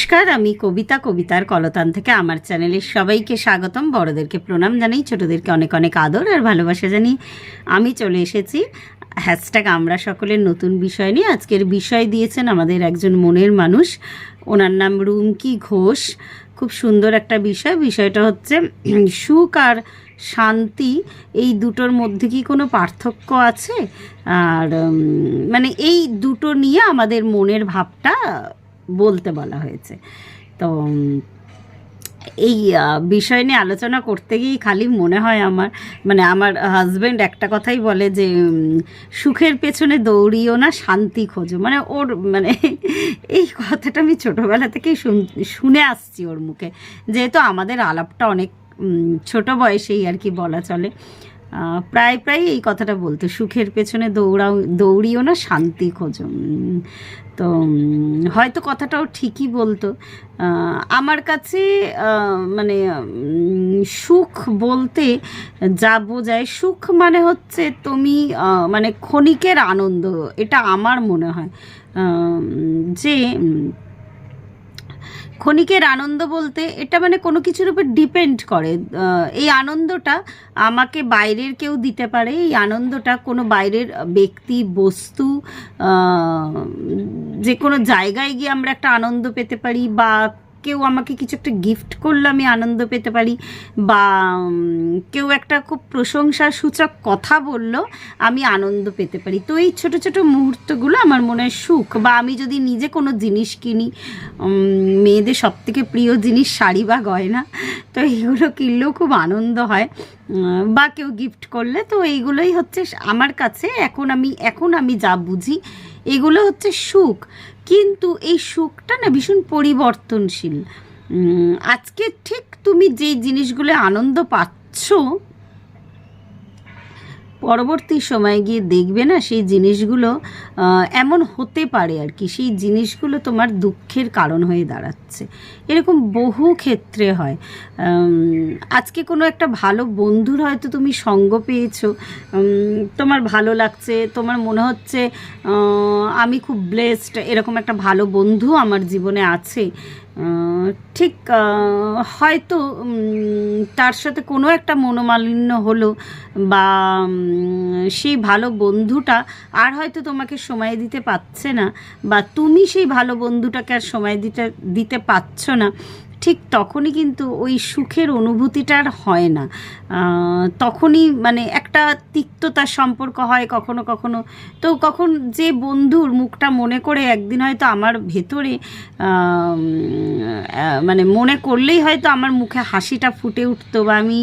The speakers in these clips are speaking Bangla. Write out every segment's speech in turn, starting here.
নমস্কার, আমি কবিতা, কবিতার কলতান থেকে আমার চ্যানেলের সবাইকে স্বাগতম। বড়দেরকে প্রণাম জানাই, ছোটদেরকে অনেক অনেক আদর আর ভালোবাসা জানি আমি চলে এসেছি। হ্যাশট্যাগ আমরা সকলের নতুন বিষয় নিয়ে। আজকের বিষয় দিয়েছেন আমাদের একজন মনের মানুষ। ওনার নাম রুমকি ঘোষ। খুব সুন্দর একটা বিষয়। বিষয়টা হচ্ছে, সুখ আর শান্তি এই দুটোর মধ্যে কি কোনো পার্থক্য আছে? আর মানে এই দুটো নিয়ে আমাদের মনের ভাবটা বলতে বলা হয়েছে। তো, এই বিষয় নিয়ে আলোচনা করতে গিয়েই খালি মনে হয় আমার মানে আমার হাজব্যান্ড একটা কথাই বলে যে সুখের পেছনে দৌড়িও না, শান্তি খোঁজো। মানে ওর মানে এই কথাটা আমি ছোটোবেলা থেকেই শুনে আসছি ওর মুখে। যেহেতু আমাদের আলাপটা অনেক ছোট বয়সেই আর কি বলা চলে। প্রায় প্রায় এই কথাটা বলতো, সুখের পেছনে দৌড়াও, দৌড়িও না, শান্তি খোঁজো। তো হয়তো কথাটাও ঠিকই বলতো। আমার কাছে মানে সুখ বলতে যা বোঝায়, সুখ মানে হচ্ছে তুমি মানে ক্ষণিকের আনন্দ, এটা আমার মনে হয়। যে ক্ষণিকের আনন্দ বলতে এটা মানে কোনো কিছুর উপর ডিপেন্ড করে। এই আনন্দটা আমাকে বাইরের কেউ দিতে পারে, এই আনন্দটা কোনো বাইরের ব্যক্তি, বস্তু যে কোনো জায়গায় গিয়ে আমরা একটা আনন্দ পেতে পারি বা কেউ আমাকে কিছু একটা গিফট করলে আমি আনন্দ পেতে পারি, বা কেউ একটা খুব প্রশংসা সূচক কথা বলল, আমি আনন্দ পেতে পারি। তো এই ছোট ছোট মুহূর্তগুলো আমার মনে হয় সুখ, বা আমি যদি নিজে কোনো জিনিস কিনি মেয়েদের সব থেকে প্রিয় জিনিস শাড়ি বা গয়না, তো এইগুলো কিনলেও খুব আনন্দ হয় বা কেউ গিফট করলে, তো এইগুলোই হচ্ছে আমার কাছে, এখন আমি এখন আমি যা বুঝি, এগুলো হচ্ছে সুখ। কিন্তু এই সুখটা না ভীষণ পরিবর্তনশীল। আজকে ঠিক তুমি যে জিনিসগুলো আনন্দ পাচ্ছ পরবর্তী সময়ে গিয়ে দেখবে না সেই জিনিসগুলো এমন হতে পারে আর কি। সেই জিনিসগুলো তোমার দুঃখের কারণ হয়ে দাঁড়াচ্ছে। এরকম বহু ক্ষেত্রে হয়। আজকে কোনো একটা ভালো বন্ধুর হয়তো তুমি সঙ্গ পেয়েছ। তোমার ভালো লাগছে, তোমার মনে হচ্ছে আমি খুব ব্লেসড এরকম একটা ভালো বন্ধু আমার জীবনে আছে। ঠিক হয়তো তার সাথে কোনো একটা মনোমালিন্য হলো বা সেই ভালো বন্ধুটা আর হয়তো তোমাকে সময় দিতে পারছে না বা তুমি সেই ভালো বন্ধুটাকে আর সময় দিতে দিতে পারছ না। ঠিক তখনই কিন্তু ওই সুখের অনুভূতিটা আর হয় না। তখনই মানে একটা তিক্ততার সম্পর্ক হয় কখনো কখনো। তো কখন যে বন্ধুর মুখটা মনে করে একদিন হয়তো আমার ভেতরে মানে মনে করলেই হয়তো আমার মুখে হাসিটা ফুটে উঠতো বা আমি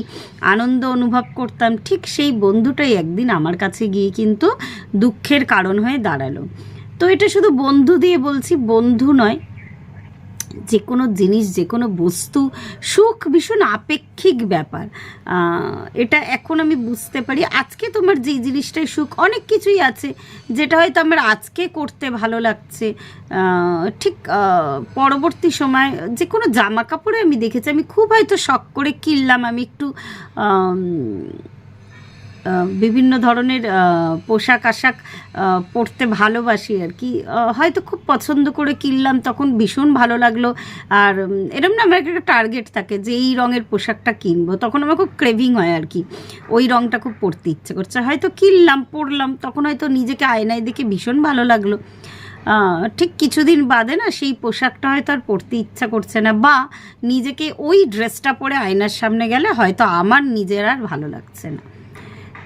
আনন্দ অনুভব করতাম, ঠিক সেই বন্ধুটাই একদিন আমার কাছে গিয়ে কিন্তু দুঃখের কারণ হয়ে দাঁড়াল। তো এটা শুধু বন্ধু দিয়ে বলছি, বন্ধু নয় যে কোনো জিনিস যে কোনো বস্তু, সুখ, ভীষণ আপেক্ষিক ব্যাপার। এটা এখন আমি বুঝতে পারি। আজকে তোমার যেই জিনিসটাই সুখ, অনেক কিছুই আছে যেটা হয়তো আমার আজকে করতে ভালো লাগছে। ঠিক পরবর্তী সময় যে কোনো জামা কাপড়ে আমি দেখেছি, আমি খুব হয়তো শখ করে কিনলাম, আমি একটু বিভিন্ন ধরনের পোশাক আশাক পরতে ভালোবাসি আর কি। হয়তো খুব পছন্দ করে কিনলাম, তখন ভীষণ ভালো লাগল। আর এরম না আমার একটা টার্গেট থাকে যে এই রঙের পোশাকটা কিনবো। তখন আমার খুব ক্রেভিং হয় আর কি, ওই রঙটা খুব পরতে ইচ্ছে করছে। হয়তো কিনলাম, পরলাম, তখন হয়তো নিজেকে আয়নায় দেখে ভীষণ ভালো লাগল। ঠিক কিছুদিন বাদে না সেই পোশাকটা হয়তো আর পরতে ইচ্ছা করছে না, বা নিজেকে ওই ড্রেসটা পরে আয়নার সামনে গেলে হয়তো আমার নিজের আর ভালো লাগছে না।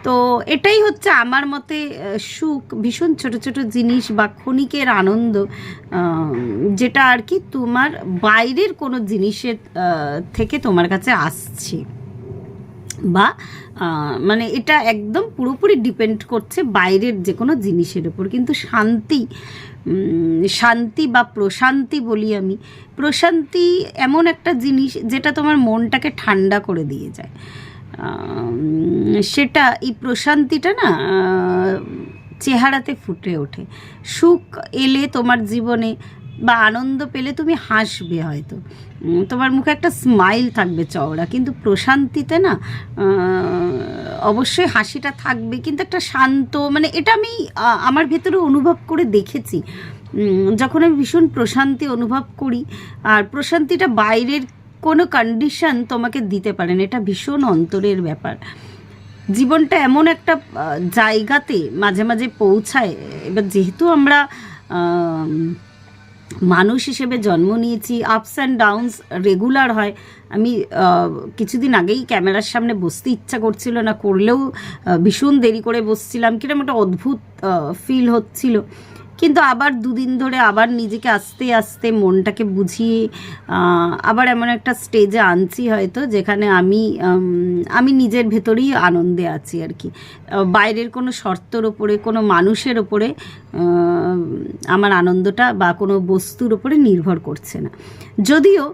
তো এটাই হচ্ছে আমার মতে সুখ, ভীষণ ছোট ছোট জিনিস বা ক্ষণিকের আনন্দ যেটা আর কি তোমার বাইরের কোনো জিনিসের থেকে তোমার কাছে আসছে। বা মানে এটা একদম পুরোপুরি ডিপেন্ড করছে বাইরের যে কোনো জিনিসের উপর। কিন্তু শান্তি শান্তি বা প্রশান্তি বলি আমি, প্রশান্তি এমন একটা জিনিস যেটা তোমার মনটাকে ঠান্ডা করে দিয়ে যায়। সেটা এই প্রশান্তিটা না চেহারাতে ফুটে ওঠে। সুখ এলে তোমার জীবনে বা আনন্দ পেলে তুমি হাসবে হয়তো। তোমার মুখে একটা স্মাইল থাকবে চওড়া, কিন্তু প্রশান্তিতে না অবশ্যই হাসিটা থাকবে, কিন্তু একটা শান্ত মানে এটা আমি আমার ভেতরে অনুভব করে দেখেছি। যখন আমি ভীষণ প্রশান্তি অনুভব করি, আর প্রশান্তিটা বাইরের কোনো কন্ডিশন তোমাকে দিতে পারেন এটা ভীষণ অন্তরের ব্যাপার। জীবনটা এমন একটা জায়গাতে মাঝে মাঝে পৌঁছায়। এবার যেহেতু আমরা মানুষ হিসেবে জন্ম নিয়েছি আপস অ্যান্ড ডাউনস রেগুলার হয়। আমি কিছুদিন আগেই ক্যামেরার সামনে বসতে ইচ্ছা করছিল না, করলেও ভীষণ দেরি করে বসছিলাম। কীরকম একটা অদ্ভুত ফিল হচ্ছিল। কিন্তু আবার দুদিন ধরে আবার নিজেকে আস্তে আস্তে মনটাকে বুঝিয়ে আবার এমন একটা স্টেজে আনছি হয়তো, যেখানে আমি আমি নিজের ভেতরেই আনন্দে আছি আর কি। বাইরের কোনো শর্তর ওপরে, কোনো মানুষের ওপরে আমার আনন্দটা বা কোনো বস্তুর ওপরে নির্ভর করছে না। যদিও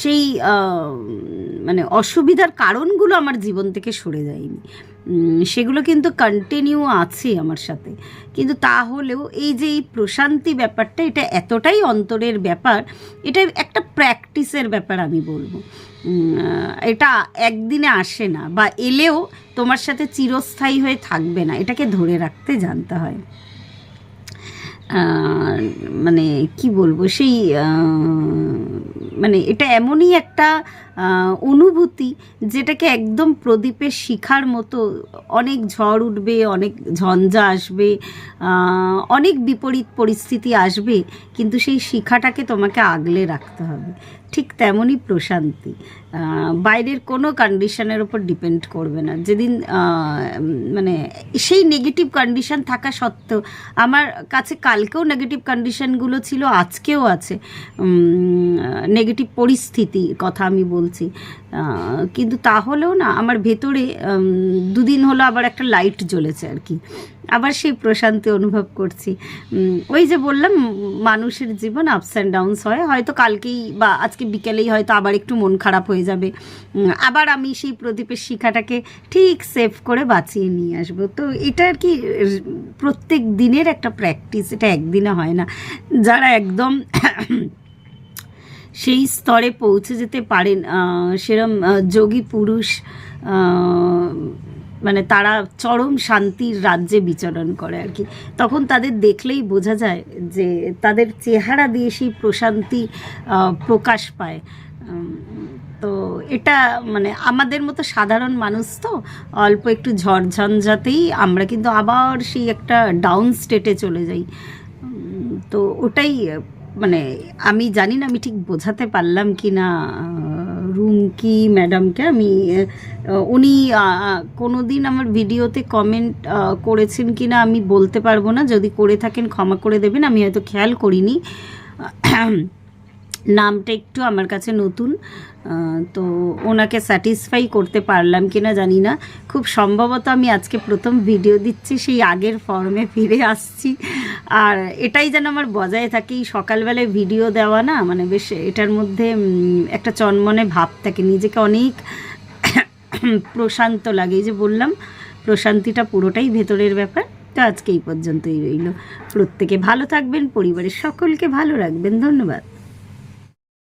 সেই মানে অসুবিধার কারণগুলো আমার জীবন থেকে সরে যায়নি। সেগুলো কিন্তু কন্টিনিউ আছে আমার সাথে। কিন্তু তাহলেও এই যে এই প্রশান্তি ব্যাপারটা, এটা এতটাই অন্তরের ব্যাপার, এটা একটা প্র্যাকটিসের ব্যাপার আমি বলব। এটা একদিনে আসে না বা এলেও তোমার সাথে চিরস্থায়ী হয়ে থাকবে না, এটাকে ধরে রাখতে জানতে হয়। মানে কি বলব, সেই মানে এটা এমনই একটা অনুভূতি যেটাকে একদম প্রদীপের শিখার মতো অনেক ঝড় উঠবে, অনেক ঝঞ্ঝা আসবে অনেক বিপরীত পরিস্থিতি আসবে, কিন্তু সেই শিখাটাকে তোমাকে আগলে রাখতে হবে। ঠিক তেমনই প্রশান্তি। বাইরের কোনো কন্ডিশনের উপর ডিপেন্ড করবে না। যেদিন মানে সেই নেগেটিভ কন্ডিশন থাকা সত্ত্বেও, আমার কাছে কালকেও নেগেটিভ কন্ডিশনগুলো ছিল, আজকেও আছে। নেগেটিভ পরিস্থিতি কথা আমি বলছি। কিন্তু তাহলেও না, আমার ভেতরে দুদিন হলো আবার একটা লাইট জ্বলেছে আর কি। আবার সেই প্রশান্তি অনুভব করছি। ওই যে বললাম, মানুষের জীবন আপস অ্যান্ড ডাউনস হয়। হয়তো কালকেই বা আজকে বিকেলেই হয়তো আবার একটু মন খারাপ হয়ে যাবে। আবার আমি সেই প্রদীপের শিখাটাকে ঠিক সেভ করে বাঁচিয়ে নিয়ে আসব। তো এটা আর কি প্রত্যেক দিনের একটা প্র্যাকটিস এটা একদিনে হয় না। যারা একদম সেই স্তরে পৌঁছে যেতে পারেন সেরম যোগী পুরুষ মানে তারা চরম শান্তির রাজ্যে বিচরণ করে আর কি। তখন তাদের দেখলেই বোঝা যায় যে তাদের চেহারা দিয়ে সেই প্রশান্তি প্রকাশ পায়। তো এটা মানে আমাদের মতো সাধারণ মানুষ তো অল্প একটু ঝড়ঝঞ্ঝাতেই আমরা কিন্তু আবার সেই একটা ডাউন স্টেটে চলে যাই। তো ওটাই মানে আমি জানি না আমি ঠিক বোঝাতে পারলাম কি না রুমকি ম্যাডামকে আমি উনি কোনো দিন আমার ভিডিওতে কমেন্ট করেছেন কি না আমি বলতে পারব না। যদি করে থাকেন ক্ষমা করে দেবেন, আমি হয়তো খেয়াল করিনি। নামটা একটু আমার কাছে নতুন তো ওনাকে স্যাটিসফাই করতে পারলাম কি না জানি না। খুব সম্ভবত আমি আজকে প্রথম ভিডিও দিচ্ছি, সেই আগের ফর্মে ফিরে আসছি। আর এটাই যেন আমার বজায় থাকে, এই সকালবেলায় ভিডিও দেওয়া না মানে বেশ এটার মধ্যে একটা চনমনে ভাব থাকে। নিজেকে অনেক প্রশান্ত লাগে যে বললাম, প্রশান্তিটা পুরোটাই ভেতরের ব্যাপার। তো আজকে এই পর্যন্তই রইল। প্রত্যেকে ভালো থাকবেন, পরিবারের সকলকে ভালো রাখবেন। ধন্যবাদ।